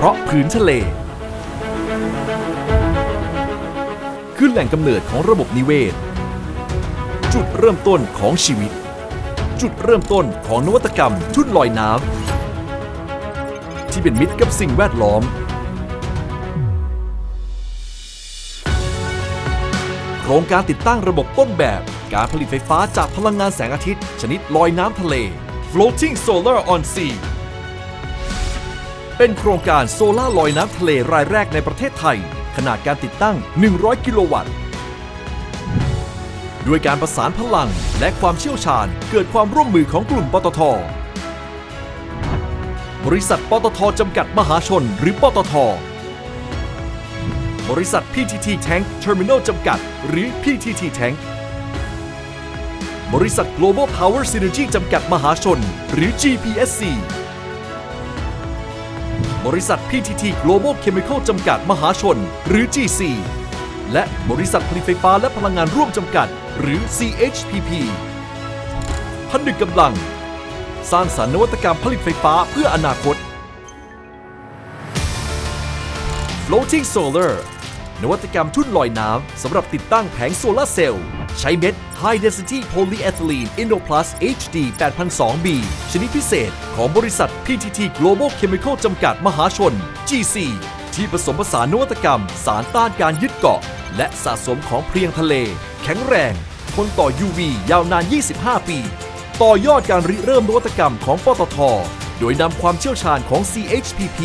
เพราะผืนทะเล คือแหล่งกำเนิดของระบบนิเวศ จุดเริ่มต้นของชีวิต จุดเริ่มต้นของนวัตกรรมทุ่นลอยน้ำที่เป็นมิตรกับสิ่งแวดล้อม โครงการติดตั้งระบบต้นแบบการผลิตไฟฟ้าจากพลังงานแสงอาทิตย์ ชนิดลอยน้ำทะเล floating solar on sea เป็นโครงการโซล่าลอยน้ำทะเลรายแรกในประเทศไทย ขนาดการติดตั้ง 100 กิโลวัตต์ ด้วยการประสานพลังและความเชี่ยวชาญเกิดความร่วมมือของกลุ่มปตท บริษัทปตทจำกัดมหาชนหรือปตท บริษัท PTT Tank Terminal จำกัด หรือ PTT Tank บริษัท Global Power Synergy จำกัดมหาชน หรือ GPSC บริษัท PTT Global Chemical จำกัดมหาชน หรือ GC และบริษัทผลิตไฟฟ้าและพลังงานร่วมจำกัด หรือ CHPP ผนึกกำลัง สร้างสรรค์นวัตกรรมผลิตไฟฟ้าเพื่ออนาคต Floating Solar นวัตกรรมทุ่นลอยน้ำสำหรับติดตั้งแผงโซลาร์เซลล์ ใช้เม็ด High Density Polyethylene Innoplus HD 8002B ชนิดพิเศษของบริษัท PTT Global Chemical จำกัดมหาชน GC ที่ผสมผสานนวัตกรรม สารต้านการยึดเกาะ และสะสมของเพลียงทะเล แข็งแรง ทนต่อ UV ยาวนาน 25 ปี ต่อยอดการริเริ่มนวัตกรรมของปตทโดยนำความเชี่ยวชาญของ CHPP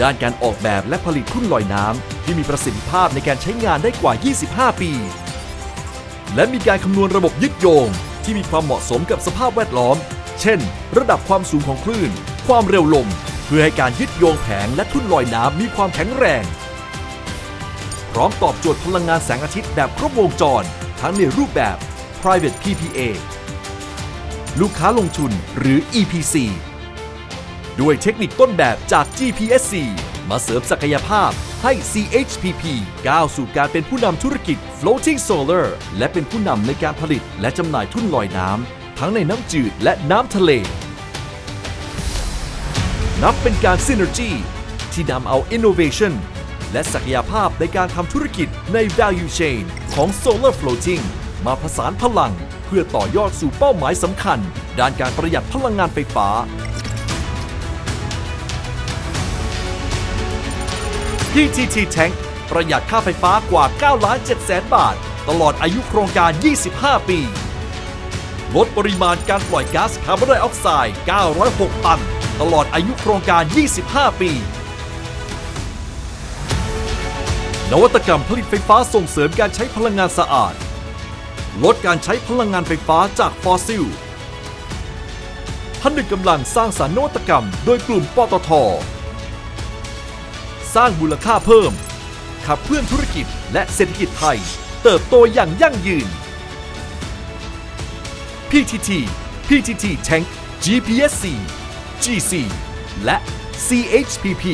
ด้านการออกแบบและผลิตทุ่นลอยน้ำ ที่มีประสิทธิภาพในการใช้งานได้กว่า 25 ปี และมีการคำนวณระบบยึดโยง ที่มีความเหมาะสมกับสภาพแวดล้อม เช่น ระดับความสูงของคลื่น ความเร็วลม เพื่อให้การยึดโยงแผงและทุ่นลอยน้ำมีความแข็งแรง พร้อมตอบโจทย์พลังงานแสงอาทิตย์แบบครบวงจร ทั้งในรูปแบบ private PPA ลูกค้าลงทุนหรือ EPC ด้วยเทคนิคต้นแบบจาก GPSC มาเสริมศักยภาพ ให้ CHPP ก้าวสู่การเป็นผู้นำธุรกิจ Floating Solar และเป็นผู้นำในการผลิตและจำหน่ายทุ่นลอยน้ำ ทั้งในน้ำจืดและน้ำทะเล นับเป็นการ Synergy ที่นำเอา Innovation และศักยภาพในการทำธุรกิจใน Value Chain ของ Solar Floating มาผสานพลัง เพื่อต่อยอดสู่เป้าหมายสำคัญ ด้านการประหยัดพลังงานไฟฟ้า PTT Tank ประหยัดค่าไฟฟ้ากว่า 9 ล้าน7แสนบาท ตลอดอายุโครงการ 25 ปี ลดปริมาณการปล่อยก๊าซคาร์บอนไดออกไซด์ 906 ตัน ตลอดอายุโครงการ 25 ปี นวัตกรรมผลิตไฟฟ้าส่งเสริมการใช้พลังงานสะอาด ลดการใช้พลังงานไฟฟ้าจากฟอสซิลผนึกกำลังสร้างสรรค์นวัตกรรม โดยกลุ่มปตท สร้างมูลค่าเพิ่ม ขับเคลื่อนธุรกิจและเศรษฐกิจไทย เติบโตอย่างยั่งยืน PTT PTT Tank GPSC GC และ CHPP